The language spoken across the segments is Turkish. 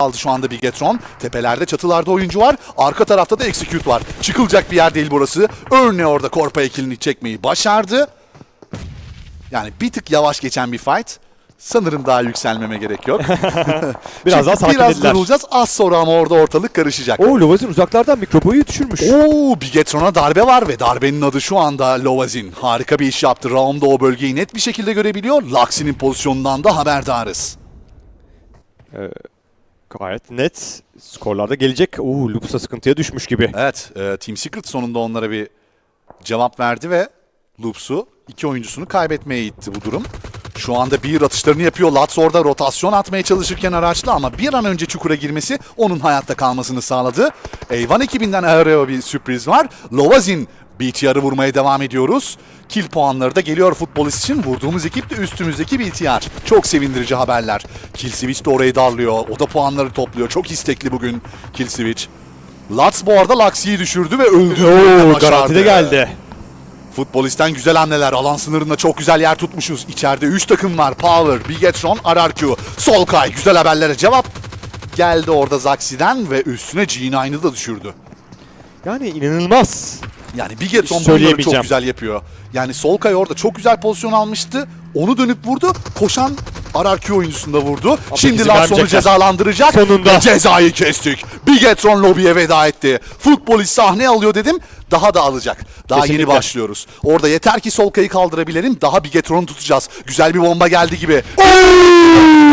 aldı şu anda Bigetron. Tepelerde çatılarda oyuncu var. Arka tarafta da Execute var. Çıkılacak bir yer değil burası. Örne orada Korpa ekilini çekmeyi başardı. Yani bir tık yavaş geçen bir fight. Sanırım daha yükselmeme gerek yok. Biraz daha Çünkü Biraz sakinlediler. durulacağız. Az sonra ama orada ortalık karışacak. Oo Lovazin uzaklardan mikroboyu düşürmüş. Oo, Bigetron'a darbe var ve darbenin adı şu anda Lovazin. Harika bir iş yaptı. Raum'da o bölgeyi net bir şekilde görebiliyor. Laxi'nin pozisyonundan da haberdarız. Gayet net. Skorlarda gelecek. Oo Lupus'a sıkıntıya düşmüş gibi. Evet, e, Team Secret sonunda onlara bir cevap verdi ve Loops'u iki oyuncusunu kaybetmeye itti bu durum. Şu anda bir atışlarını yapıyor. Lats orada rotasyon atmaya çalışırken araçlı ama bir an önce çukura girmesi onun hayatta kalmasını sağladı. Eyvan ekibinden Aereo bir sürpriz var. Lovazin BTR'ı vurmaya devam ediyoruz. Kill puanları da geliyor futbolist için. Vurduğumuz ekip de üstümüzdeki BTR. Çok sevindirici haberler. Kill Switch de orayı darlıyor. O da puanları topluyor. Çok istekli bugün Kill Switch. Lats bu arada Laxi'yi düşürdü ve öldürdü. Oo garanti de geldi. Futbolistten güzel hamleler. Alan sınırında çok güzel yer tutmuşuz. İçeride 3 takım var. Power, Bigetron, RRQ. Solkay güzel haberlere cevap geldi orada Zaxi'den ve üstüne G9'ı da düşürdü. Yani inanılmaz. Yani Bigetron bunları çok güzel yapıyor. Yani Solkay orada çok güzel pozisyon almıştı. Onu dönüp vurdu. Koşan RRQ oyuncusunu da vurdu. Şimdi bizi Lars onu vermeyecekler. cezalandıracak. Sonunda. Ve cezayı kestik. Bigetron lobiye veda etti. Futbolist sahne alıyor dedim. Daha da alacak. Daha Kesinlikle. yeni başlıyoruz. Orada yeter ki Solkay'ı kaldırabilelim. Daha Bigetron'u tutacağız. Güzel bir bomba geldi gibi.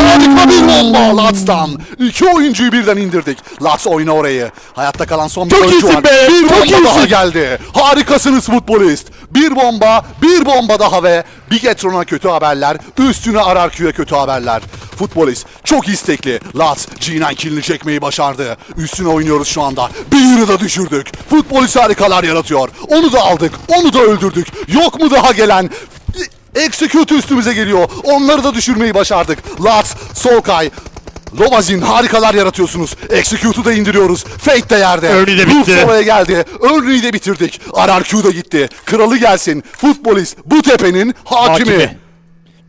Harika bir bomba Lats'tan. İki oyuncuyu birden indirdik. Lats oyna orayı. Hayatta kalan son bir Çok oyuncu var. be, Bir çok daha geldi. Harikasınız futbolist. Bir bomba, bir bomba daha ve Bigetron'a kötü haberler. Üstüne RRQ'ya kötü haberler. Futbolist çok istekli. Lats G9 killini çekmeyi başardı. Üstüne oynuyoruz şu anda. Bir da düşürdük. Futbolist harikalar yaratıyor. Onu da aldık. Onu da öldürdük. Yok mu daha gelen? Execute üstümüze geliyor. Onları da düşürmeyi başardık. Lats, Solkay, Lovazin harikalar yaratıyorsunuz. Execute'u da indiriyoruz. Fate de yerde. Ernie de bitti. oraya geldi. Ernie'yi de bitirdik. RRQ da gitti. Kralı gelsin. Futbolist bu tepenin hakimi. Hakimi.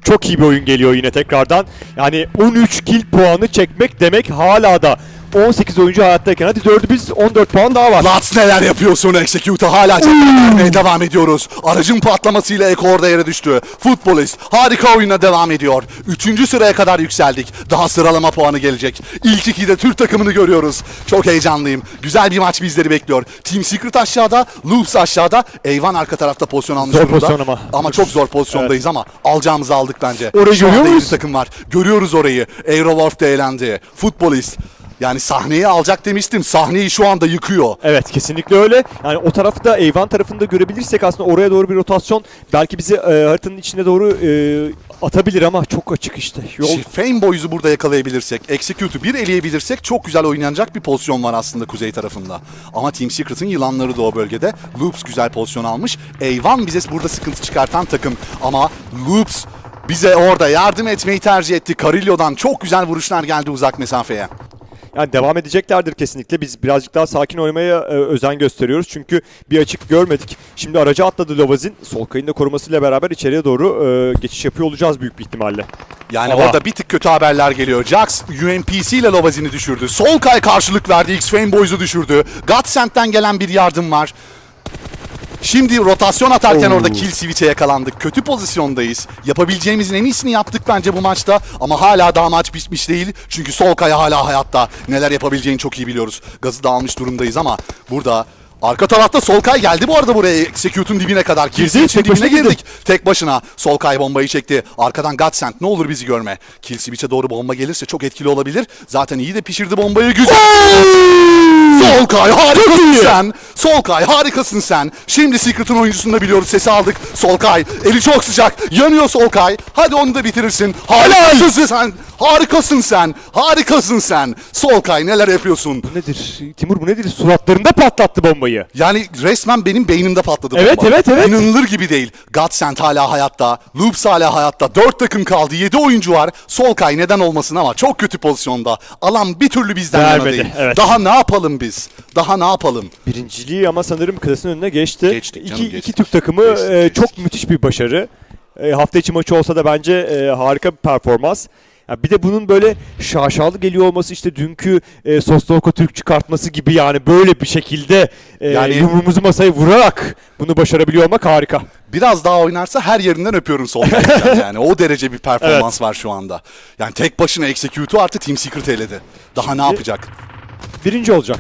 Çok iyi bir oyun geliyor yine tekrardan. Yani 13 kill puanı çekmek demek hala da 18 oyuncu hayattayken hadi 4'ü biz 14 puan daha var. Lats neler yapıyorsun Execute'a hala vermeye devam ediyoruz. Aracın patlamasıyla Eko orada yere düştü. Futbolist harika oyuna devam ediyor. Üçüncü sıraya kadar yükseldik. Daha sıralama puanı gelecek. İlk ikide Türk takımını görüyoruz. Çok heyecanlıyım. Güzel bir maç bizleri bekliyor. Team Secret aşağıda, Loops aşağıda. Eyvan arka tarafta pozisyon almış Zor durumda. pozisyon ama. Ama çok zor pozisyondayız ama alacağımızı aldık bence. Orayı Şu görüyor muyuz? takım var. Görüyoruz orayı. Aerowolf de eğlendi. Futbolist. Yani sahneyi alacak demiştim. Sahneyi şu anda yıkıyor. Evet kesinlikle öyle. Yani o tarafta Eyvan tarafında görebilirsek aslında oraya doğru bir rotasyon belki bizi e, haritanın içine doğru e, atabilir ama çok açık işte. Yol Şey, Fame Boys'u burada yakalayabilirsek, Execute'u bir eleyebilirsek çok güzel oynanacak bir pozisyon var aslında kuzey tarafında. Ama Team Secret'ın yılanları da o bölgede. Loops güzel pozisyon almış. Eyvan bize burada sıkıntı çıkartan takım. Ama Loops bize orada yardım etmeyi tercih etti. Carillo'dan çok güzel vuruşlar geldi uzak mesafeye. Yani devam edeceklerdir kesinlikle. Biz birazcık daha sakin oynamaya e, özen gösteriyoruz. Çünkü bir açık görmedik. Şimdi araca atladı Lovazin. Solkay'ın da korumasıyla beraber içeriye doğru e, geçiş yapıyor olacağız büyük bir ihtimalle. Yani Ama- orada bir tık kötü haberler geliyor. Jax UMPC ile Lovazin'i düşürdü. Solkay karşılık verdi. X-Fame Boys'u düşürdü. Godsend'den gelen bir yardım var. Şimdi rotasyon atarken Oo. orada kill switch'e yakalandık. Kötü pozisyondayız. Yapabileceğimizin en iyisini yaptık bence bu maçta. Ama hala daha maç bitmiş değil. Çünkü Solkay hala hayatta. Neler yapabileceğini çok iyi biliyoruz. Gazı da almış durumdayız ama burada Arka tarafta Solkay geldi bu arada buraya Execute'un dibine kadar. Tek başına dibine girdi. girdik. Tek başına Solkay bombayı çekti. Arkadan Godsend ne olur bizi görme. Kill switch'e doğru bomba gelirse çok etkili olabilir. Zaten iyi de pişirdi bombayı güzel. Solkay harikasın sen. Solkay harikasın sen. Şimdi Secret'ın oyuncusunu da biliyoruz. Sesi aldık. Solkay eli çok sıcak. Yanıyor Solkay. Hadi onu da bitirirsin. Harikasın sen. Harikasın sen. Harikasın sen. Solkay neler yapıyorsun? Bu nedir? Timur bu nedir? Suratlarında patlattı bombayı. Yani resmen benim beynimde patladı Evet, bomba. evet, evet. İnanılır gibi değil. Godsend hala hayatta. Loops hala hayatta. Dört takım kaldı. Yedi oyuncu var. Solkay neden olmasın ama çok kötü pozisyonda. Alan bir türlü bizden yana Vermedi, değil. evet. Daha ne yapalım biz? Daha ne yapalım? Birinciliği ama sanırım klasın önüne geçti. Geçtik canım, iki, geçtik. iki Türk takımı Geçtik, e, geçtik. çok müthiş bir başarı. E, hafta içi maçı olsa da bence e, harika bir performans. Ya bir de bunun böyle şaşalı geliyor olması işte dünkü e, Sostovka Türk çıkartması gibi yani böyle bir şekilde e, Yani- yumruğumuzu masaya vurarak bunu başarabiliyor olmak harika. Biraz daha oynarsa her yerinden öpüyorum sol yani. O derece bir performans var şu anda. Yani tek başına Execute'u artı Team Secret eledi. Daha ne yapacak? Birinci olacak.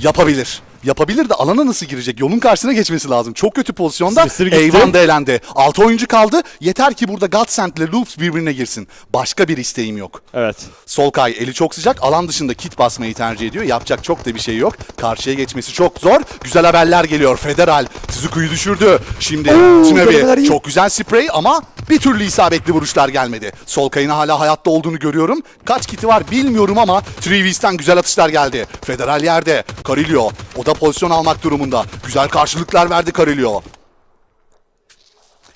Yapabilir. Yapabilir de alana nasıl girecek? Yolun karşısına geçmesi lazım. Çok kötü pozisyonda. Eyvan da elendi. 6 oyuncu kaldı. Yeter ki burada Godsend ile Loops birbirine girsin. Başka bir isteğim yok. Evet. Solkay eli çok sıcak. Alan dışında kit basmayı tercih ediyor. Yapacak çok da bir şey yok. Karşıya geçmesi çok zor. Güzel haberler geliyor. Federal Tizuku'yu düşürdü. Şimdi Tünevi çok güzel sprey ama bir türlü isabetli vuruşlar gelmedi. Solkay'ın hala hayatta olduğunu görüyorum. Kaç kiti var bilmiyorum ama Trevis'ten güzel atışlar geldi. Federal yerde. Carillo o da pozisyon almak durumunda. Güzel karşılıklar verdi Carillo.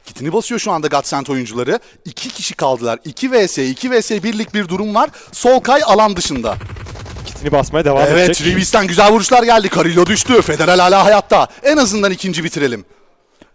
Kitini basıyor şu anda Godsend oyuncuları. İki kişi kaldılar. 2 vs 2 vs birlik bir durum var. Solkay alan dışında. Kitini basmaya devam Evet edecek. Trevis'ten güzel vuruşlar geldi. Carillo düştü. Federal hala hayatta. En azından ikinci bitirelim.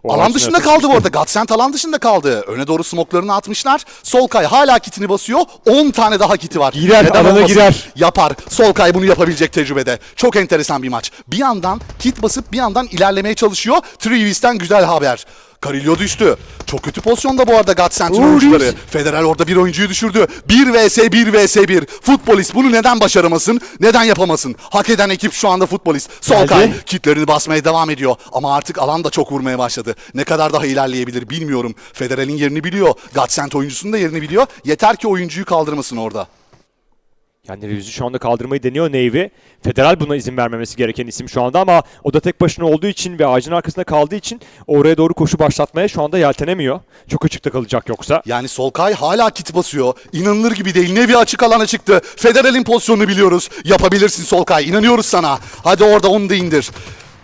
O alan dışında kaldı bu arada. Godsend alan dışında kaldı. Öne doğru smoklarını atmışlar. Solkay hala kitini basıyor. 10 tane daha kiti var. Girer, alana girer. Yapar. Solkay bunu yapabilecek tecrübede. Çok enteresan bir maç. Bir yandan kit basıp bir yandan ilerlemeye çalışıyor. Trevis'ten güzel haber. Carillo düştü. Çok kötü pozisyonda bu arada Godsend'in Oo, oyuncuları. Federal orada bir oyuncuyu düşürdü. 1 vs 1 vs 1. Futbolist bunu neden başaramasın? Neden yapamasın? Hak eden ekip şu anda futbolist. Solkay kitlerini basmaya devam ediyor. Ama artık alan da çok vurmaya başladı. Ne kadar daha ilerleyebilir bilmiyorum. Federal'in yerini biliyor. Godsend oyuncusunun da yerini biliyor. Yeter ki oyuncuyu kaldırmasın orada. Yani Reviews'u şu anda kaldırmayı deniyor Navy. Federal buna izin vermemesi gereken isim şu anda ama o da tek başına olduğu için ve ağacın arkasında kaldığı için oraya doğru koşu başlatmaya şu anda yeltenemiyor. Çok açıkta kalacak yoksa. Yani Solkay hala kit basıyor. İnanılır gibi değil. Nevi açık alana çıktı. Federal'in pozisyonunu biliyoruz. Yapabilirsin Solkay. İnanıyoruz sana. Hadi orada onu da indir.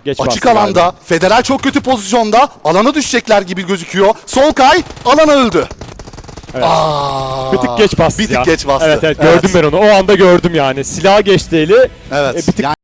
Geç Açık alanda. galiba. Federal çok kötü pozisyonda. Alana düşecekler gibi gözüküyor. Solkay alana öldü. Evet. Aa, Bir tık geç bastı Bir tık ya. geç bastı. Evet, evet gördüm ben onu. O anda gördüm yani. Silah geçti eli. Evet. E, bir tık Yani